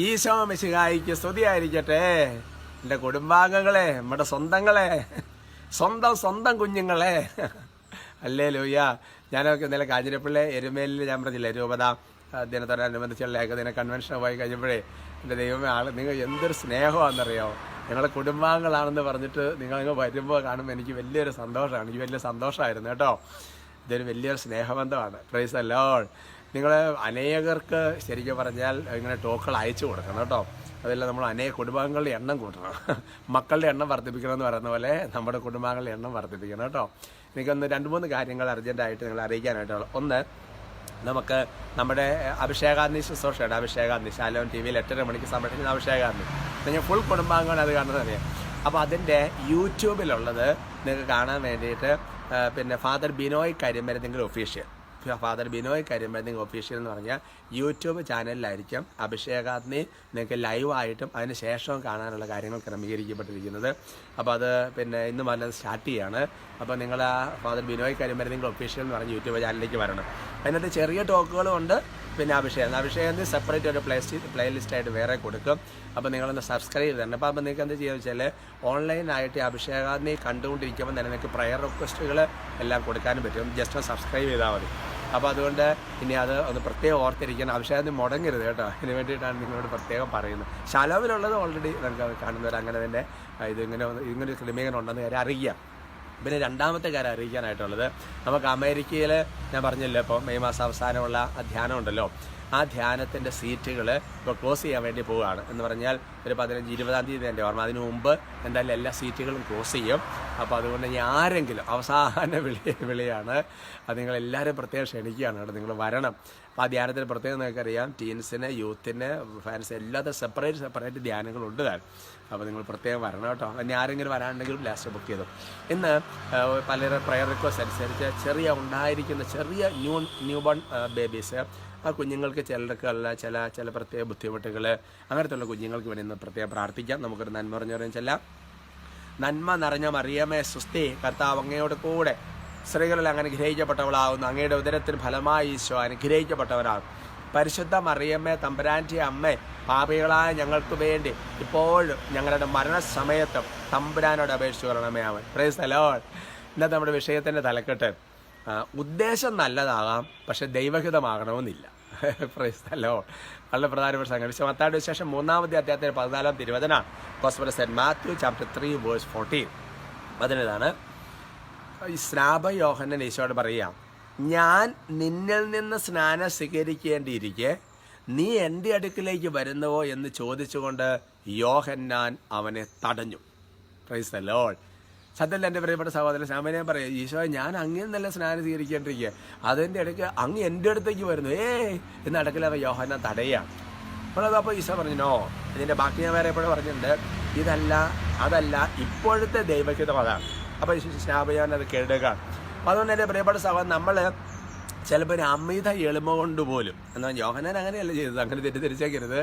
ഈശോ മിശിഹായിക്ക് സ്തുതിയായിരിക്കട്ടെ. എന്റെ കുടുംബാംഗങ്ങളെ നമ്മുടെ സ്വന്തങ്ങളെ സ്വന്തം സ്വന്തം കുഞ്ഞുങ്ങളെ. അല്ലേ ലൂയ്യ ഞാനൊക്കെ ഇന്നലെ കാഞ്ഞിരപ്പള്ളി എരുമേലിൽ ഞാൻ പറഞ്ഞില്ലേ രൂപത ദിനത്തോടനുബന്ധിച്ചുള്ള ഏകദിന കൺവെൻഷൻ പോയി കഴിഞ്ഞപ്പോഴേ എന്റെ ദൈവമേ ആൾ നിങ്ങൾ എന്തൊരു സ്നേഹമാണെന്നറിയോ? ഞങ്ങളെ കുടുംബാംഗങ്ങളാണെന്ന് പറഞ്ഞിട്ട് നിങ്ങളങ്ങ് വരുമ്പോൾ കാണുമ്പോൾ എനിക്ക് വലിയൊരു സന്തോഷമാണ്. എനിക്ക് വലിയ സന്തോഷമായിരുന്നു കേട്ടോ. ഇതൊരു വലിയൊരു സ്നേഹബന്ധമാണ്. പ്രൈസ് അല്ലോൾ നിങ്ങൾ അനേകർക്ക് ശരിക്കും പറഞ്ഞാൽ ഇങ്ങനെ ടോക്കുകൾ അയച്ചു കൊടുക്കണം കേട്ടോ. അതെല്ലാം നമ്മൾ അനേക കുടുംബാംഗങ്ങളുടെ എണ്ണം കൂട്ടണം. മക്കളുടെ എണ്ണം വർദ്ധിപ്പിക്കണം എന്ന് പറയുന്ന പോലെ നമ്മുടെ കുടുംബാംഗങ്ങളുടെ എണ്ണം വർദ്ധിപ്പിക്കണം കേട്ടോ. എനിക്കൊന്ന് രണ്ട് മൂന്ന് കാര്യങ്ങൾ അർജന്റായിട്ട് നിങ്ങൾ അറിയിക്കാനായിട്ടുള്ള ഒന്ന് നമുക്ക് നമ്മുടെ അഭിഷേകാന്തി ശുശ്രൂഷയുടെ അഭിഷേകാന്തി ശാലോൻ ടി വിയിൽ എട്ടര മണിക്ക് സംരക്ഷിക്കുന്ന അഭിഷേകാന്തി. നിങ്ങൾ ഫുൾ കുടുംബാംഗമാണ് അത് കാണുന്നത് അറിയാം. അപ്പോൾ അതിന്റെ യൂട്യൂബിലുള്ളത് നിങ്ങൾക്ക് കാണാൻ വേണ്ടിയിട്ട് പിന്നെ ഫാദർ ബിനോയ് കരിമരുന്നെങ്കിൽ ഒഫീഷ്യൽ ഫാദർ ബിനോയ് കരിമ്പന്തിങ് ഒഫീഷ്യൽ എന്ന് പറഞ്ഞാൽ യൂട്യൂബ് ചാനലിലായിരിക്കും അഭിഷേകാഗ്നി നിങ്ങൾക്ക് ലൈവായിട്ടും അതിന് ശേഷവും കാണാനുള്ള കാര്യങ്ങൾ ക്രമീകരിക്കപ്പെട്ടിരിക്കുന്നത്. അപ്പോൾ അത് പിന്നെ ഇന്ന് മുതൽ സ്റ്റാർട്ട് ചെയ്യാണ്. അപ്പോൾ നിങ്ങൾ ആ ഫാദർ ബിനോയ് കരിമ്പന്തിങ് ഒഫീഷ്യൽ എന്ന് പറഞ്ഞ യൂട്യൂബ് ചാനലിലേക്ക് വരണം. അതിനകത്ത് ചെറിയ ടോക്കുകളും ഉണ്ട് പിന്നെ അഭിഷേകം. അഭിഷേകത്തിന് സെപ്പറേറ്റ് ഒരു പ്ലേ പ്ലേ ലിസ്റ്റായിട്ട് വേറെ കൊടുക്കും. അപ്പോൾ നിങ്ങളൊന്ന് സബ്സ്ക്രൈബ് ചെയ്ത് തരണം അപ്പോൾ അപ്പോൾ നിങ്ങൾക്ക് എന്ത് ചെയ്യുക വെച്ചാൽ ഓൺലൈനായിട്ട് ഈ അഭിഷേകാഗ്നി കണ്ടുകൊണ്ടിരിക്കുമ്പോൾ തന്നെ നിങ്ങൾക്ക് പ്രയർ റിക്വസ്റ്റുകൾ എല്ലാം കൊടുക്കാനും പറ്റും. ജസ്റ്റ് സബ്സ്ക്രൈബ് ചെയ്താൽ മതി. അപ്പോൾ അതുകൊണ്ട് ഇനി അത് ഒന്ന് പ്രത്യേകം ഓർത്തിരിക്കണം. അഭിഷേകത്തിന് മുടങ്ങരുത് കേട്ടോ. അതിന് വേണ്ടിയിട്ടാണ് നിങ്ങളോട് പ്രത്യേകം പറയുന്നത്. ശാലോവിലുള്ളത് ഓൾറെഡി നമുക്ക് കാണുന്നവർ അങ്ങനെ തന്നെ ഇത് ഇങ്ങനെ ഇങ്ങനെ ഒരു ക്രമീകരണം ഉണ്ടെന്ന് കാര്യം അറിയാം. പിന്നെ രണ്ടാമത്തെ കാര്യം അറിയിക്കാനായിട്ടുള്ളത് നമുക്ക് അമേരിക്കയിൽ ഞാൻ പറഞ്ഞല്ലോ ഇപ്പോൾ മെയ് മാസം അവസാനമുള്ള ആ ധ്യാനം ഉണ്ടല്ലോ ആ ധ്യാനത്തിന്റെ സീറ്റുകൾ ഇപ്പോൾ ക്ലോസ് ചെയ്യാൻ വേണ്ടി പോവുകയാണ്. എന്ന് പറഞ്ഞാൽ ഒരു പതിനഞ്ച് ഇരുപതാം തീയതി എന്റെ ഓർമ്മ. അതിനു മുമ്പ് എന്തായാലും എല്ലാ സീറ്റുകളും ക്ലോസ് ചെയ്യും. അപ്പോൾ അതുകൊണ്ട് ഇനി ആരെങ്കിലും അവസാന വിളി വിളിയാണ്. അത് നിങ്ങളെല്ലാവരും പ്രത്യേകം ക്ഷണിക്കുകയാണ് കേട്ടോ. നിങ്ങൾ വരണം. അപ്പോൾ ആ ധ്യാനത്തിന് പ്രത്യേകം നിങ്ങൾക്കറിയാം. ടീൻസിന് യൂത്തിന് ഫാൻസ് എല്ലാത്തും സെപ്പറേറ്റ് സെപ്പറേറ്റ് ധ്യാനങ്ങളുണ്ട് താൻ. അപ്പോൾ നിങ്ങൾ പ്രത്യേകം വരണം കേട്ടോ. ഇനി ആരെങ്കിലും വരാനുണ്ടെങ്കിലും ലാസ്റ്റ് ബുക്ക് ചെയ്തു. ഇന്ന് പലരുടെ പ്രയർ റിക്വസ്റ്റ് അനുസരിച്ച് ചെറിയ ഉണ്ടായിരിക്കുന്ന ചെറിയ ന്യൂ ന്യൂ ബോൺ ബേബീസ്. ആ കുഞ്ഞുങ്ങൾക്ക് ചിലർക്കുള്ള ചില ചില പ്രത്യേക ബുദ്ധിമുട്ടുകൾ അങ്ങനത്തെയുള്ള കുഞ്ഞുങ്ങൾക്ക് വേണ്ടി ഇന്ന് പ്രത്യേകം പ്രാർത്ഥിക്കാം. നമുക്കൊരു നന്മ പറഞ്ഞു പറയാൻ ചെല്ല. നന്മ നിറഞ്ഞ മറിയമേ സുസ്ഥി കർത്താവ് അങ്ങയോട് കൂടെ സ്ത്രീകളിൽ അങ്ങനെ ഗ്രഹിക്കപ്പെട്ടവളാകുന്നു അങ്ങയുടെ ഉദരത്തിന് ഫലമായി ഈശോ അനുഗ്രഹിക്കപ്പെട്ടവരാകും പരിശുദ്ധ മറിയമ്മേ തമ്പുരാന്റെ അമ്മേ പാപികളായ ഞങ്ങൾക്ക് വേണ്ടി ഇപ്പോഴും ഞങ്ങളുടെ മരണസമയത്തും തമ്പുരാനോട് അപേക്ഷിച്ച് കൊള്ളണമേ അവൻ. പ്രൈസ് അലോൾ ഇന്നത്തെ നമ്മുടെ വിഷയത്തിന്റെ തലക്കെട്ട്. ഉദ്ദേശം നല്ലതാകാം പക്ഷെ ദൈവഹിതമാകണമെന്നില്ല. പ്രൈസ് അല്ലോ വളരെ പ്രധാനപ്പെട്ട സംഗതി. വിശുദ്ധ മത്താട് വിശേഷം മൂന്നാമത്തെ അദ്ദേഹത്തിന്റെ പതിനാലാം തിരുവചന. കോസ്മല saint Matthew chapter three verse fourteen അതിനിതാണ് ഈ സ്നാപ യോഹന്നൻ ഈശോയോട് പറയാം ഞാൻ നിന്നിൽ നിന്ന് സ്നാനം സ്വീകരിക്കേണ്ടിയിരിക്കെ നീ എന്റെ അടുക്കിലേക്ക് വരുന്നുവോ? എന്ന് ചോദിച്ചുകൊണ്ട് യോഹന്നാൻ അവനെ തടഞ്ഞു. പ്രൈസ് സത്യത്തിൽ എന്റെ പ്രിയപ്പെട്ട സഹോദരൻ സാമാന്യം പറയാം ഈശോ ഞാൻ അങ്ങിൽ നല്ല സ്നാനം സ്വീകരിക്കേണ്ടിരിക്കുക അതിന്റെ ഇടയ്ക്ക് അങ്ങ് എന്റെ അടുത്തേക്ക് വരുന്നു. ഏ എന്ന് അടുക്കൽ അവൻ യോഹന്നാൻ തടയുകയാണ് അപ്പോൾ അതപ്പോൾ ഈശോ പറഞ്ഞു നോ ഇതിന്റെ ബാക്കി ഞാൻ വേറെ എപ്പോഴും പറഞ്ഞിട്ടുണ്ട്. ഇതല്ല അതല്ല ഇപ്പോഴത്തെ ദൈവഹിതം അതാണ്. അപ്പോൾ ഈശോ അത് കേടുക അപ്പോൾ അതുകൊണ്ട് എന്റെ പ്രിയപ്പെട്ട സഹോദരൻ നമ്മൾ ചിലപ്പോൾ ഒരു അമിത എളിമ കൊണ്ട് പോലും. എന്നാൽ യോഹനാൻ അങ്ങനെയല്ല ചെയ്തത്. അങ്ങനെ തെറ്റിദ്ധരിച്ചേക്കരുത്.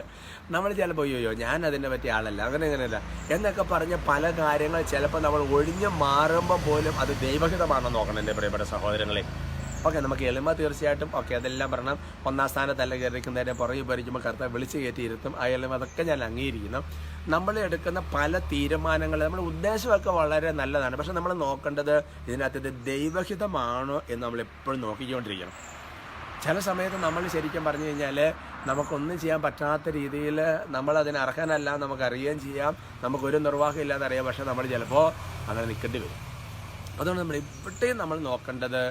നമ്മൾ ചിലപ്പോൾ അയ്യോ ഞാൻ അതിനെ പറ്റിയ ആളല്ല. അങ്ങനെ അങ്ങനെയല്ല എന്നൊക്കെ പറഞ്ഞ പല കാര്യങ്ങൾ ചിലപ്പോൾ നമ്മൾ ഒഴിഞ്ഞ് മാറുമ്പോൾ പോലും അത് ദൈവഹിതമാണെന്ന് നോക്കണം എന്റെ പ്രിയപ്പെട്ട സഹോദരങ്ങളെ. ഓക്കെ നമുക്ക് എളിമ തീർച്ചയായിട്ടും ഓക്കെ അതെല്ലാം പറഞ്ഞാൽ ഒന്നാം സ്ഥാനത്തല്ല കയറിക്കുന്നതിന്റെ പുറകെ ഭരിക്കുമ്പോൾ കർത്താവ് വിളിച്ച് കയറ്റിയിരുത്തും ആ എളിമ അതൊക്കെ ഞാൻ അംഗീകരിക്കുന്നു. നമ്മൾ എടുക്കുന്ന പല തീരുമാനങ്ങൾ നമ്മുടെ ഉദ്ദേശമൊക്കെ വളരെ നല്ലതാണ്. പക്ഷെ നമ്മൾ നോക്കേണ്ടത് ഇതിനകത്ത് ഇത് ദൈവഹിതമാണോ എന്ന് നമ്മൾ എപ്പോഴും നോക്കിക്കൊണ്ടിരിക്കണം. ചില സമയത്ത് നമ്മൾ ശരിക്കും പറഞ്ഞു കഴിഞ്ഞാൽ നമുക്കൊന്നും ചെയ്യാൻ പറ്റാത്ത രീതിയിൽ നമ്മൾ അതിന് അർഹനല്ല നമുക്കറിയുകയും ചെയ്യാം. നമുക്കൊരു നിർവാഹം ഇല്ലാതെ അറിയാം. പക്ഷേ നമ്മൾ ചിലപ്പോൾ അങ്ങനെ നിൽക്കേണ്ടി വരും. അതുകൊണ്ട് നമ്മൾ ഇവിടെയും നമ്മൾ നോക്കേണ്ടത്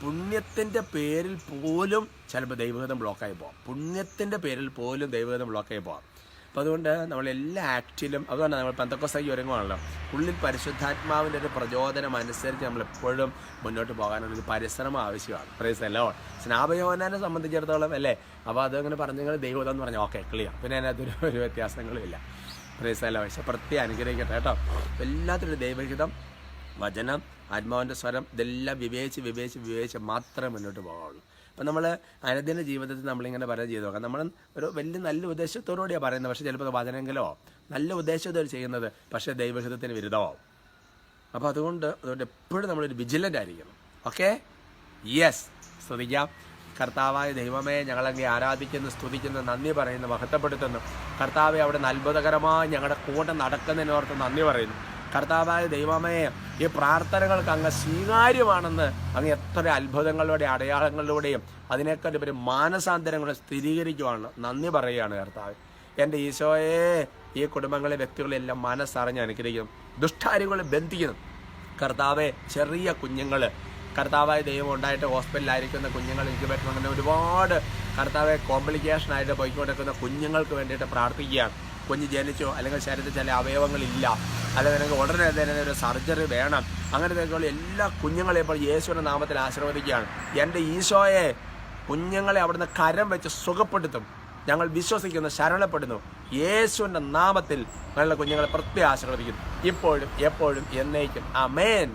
പുണ്യത്തിന്റെ പേരിൽ പോലും ചിലപ്പോൾ ദൈവഗതം ബ്ലോക്കായി പോകാം പുണ്യത്തിന്റെ പേരിൽ പോലും ദൈവഗതം ബ്ലോക്കായി പോകാം അപ്പോൾ അതുകൊണ്ട് നമ്മൾ എല്ലാ ആക്റ്റിലും അതുകൊണ്ട് നമ്മൾ പന്തക്കോസായി ഒരുങ്ങുവാണല്ലോ ഉള്ളിൽ പരിശുദ്ധാത്മാവിന്റെ ഒരു പ്രചോദനം അനുസരിച്ച് നമ്മൾ എപ്പോഴും മുന്നോട്ട് പോകാനുള്ള ഒരു പരിശ്രമം ആവശ്യമാണ്. പ്രൈസ് അല്ലോ സ്നാപയോനെ സംബന്ധിച്ചിടത്തോളം അല്ലേ? അപ്പോൾ അതങ്ങനെ പറഞ്ഞെങ്കിൽ ദൈവതം എന്ന് പറഞ്ഞാൽ ഓക്കെ ക്ലിയർ പിന്നെ അതിനകത്തൊരു ഒരു വ്യത്യാസങ്ങളും ഇല്ല. പ്രൈസ് അല്ലോ പ്രത്യേക അനുഗ്രഹിക്കട്ടെ കേട്ടോ. എല്ലാത്തിനും ദൈവഹിതം വചനം ആത്മാവിന്റെ സ്വരം ഇതെല്ലാം വിവേചിച്ച് വിവേചിച്ച് വിവേചിച്ച് മാത്രമേ മുന്നോട്ട് പോകാവുള്ളൂ. അപ്പം നമ്മൾ അനുദിന ജീവിതത്തിൽ നമ്മളിങ്ങനെ പറയുക ചെയ്ത് നോക്കാം. നമ്മൾ ഒരു വലിയ നല്ല ഉദ്ദേശത്തോടുകൂടിയാണ് പറയുന്നത്. പക്ഷേ ചിലപ്പോൾ വചനങ്ങളോ നല്ല ഉദ്ദേശത്തോടെ ചെയ്യുന്നത് പക്ഷേ ദൈവഹിതത്തിന് വിരുദ്ധമാവും. അപ്പോൾ അതുകൊണ്ട് അതുകൊണ്ട് എപ്പോഴും നമ്മളൊരു വിജിലന്റ് ആയിരിക്കണം. ഓക്കെ യെസ് ശ്രദ്ധിക്കാം കർത്താവായ ദൈവമേ ഞങ്ങളങ്ങെ ആരാധിക്കുന്നു സ്തുതിക്കുന്നു നന്ദി പറയുന്നു മഹത്വപ്പെടുത്തുന്നു. കർത്താവെ അവിടെ അത്ഭുതകരമായി ഞങ്ങളുടെ കൂടെ നടക്കുന്നതിനോർത്ത് നന്ദി പറയുന്നു. കർത്താവായ ദൈവമേ ഈ പ്രാർത്ഥനകൾക്ക് അങ്ങ് സ്വീകാര്യമാണെന്ന് അങ്ങ് എത്ര അത്ഭുതങ്ങളുടെ അടയാളങ്ങളിലൂടെയും അതിനേക്കാൾ ഒരു മാനസാന്തരങ്ങളെ സ്ഥിരീകരിക്കുവാണ്. നന്ദി പറയുകയാണ് കർത്താവ്. എന്റെ ഈശോയെ ഈ കുടുംബങ്ങളെ വ്യക്തികളെല്ലാം മനസ്സറിഞ്ഞ് അനുഗ്രഹിക്കുന്നു. ദുഷ്ടാരികളെ ബന്ധിക്കുന്നു. കർത്താവെ ചെറിയ കുഞ്ഞുങ്ങൾ കർത്താവായ ദൈവം ഉണ്ടായിട്ട് ഹോസ്പിറ്റലിലായിരിക്കുന്ന കുഞ്ഞുങ്ങൾ ഇൻക്യുബേറ്റർ അങ്ങനെ ഒരുപാട് കർത്താവെ കോംപ്ലിക്കേഷൻ ആയിട്ട് പോയിക്കൊണ്ടിരിക്കുന്ന കുഞ്ഞുങ്ങൾക്ക് വേണ്ടിയിട്ട് പ്രാർത്ഥിക്കുകയാണ്. കുഞ്ഞ് ജനിച്ചോ അല്ലെങ്കിൽ ശരീരത്തിൽ ചില അവയവങ്ങളില്ല. അല്ലെങ്കിൽ നിനക്ക് ഉടനെ തന്നെ ഒരു സർജറി വേണം. അങ്ങനത്തെയൊക്കെയുള്ള എല്ലാ കുഞ്ഞുങ്ങളെയും ഇപ്പോൾ യേശുവിന്റെ നാമത്തിൽ ആശീർവദിക്കുകയാണ്. എന്റെ ഈശോയെ കുഞ്ഞുങ്ങളെ അവിടുന്ന് കരം വെച്ച് സുഖപ്പെടുത്തും. ഞങ്ങൾ വിശ്വസിക്കുന്നു ശരണപ്പെടുന്നു. യേശുവിന്റെ നാമത്തിൽ ഞങ്ങളുടെ കുഞ്ഞുങ്ങളെ പ്രത്യേക ആശീർവദിക്കുന്നു. ഇപ്പോഴും എപ്പോഴും എന്നേക്കും. അമേൻ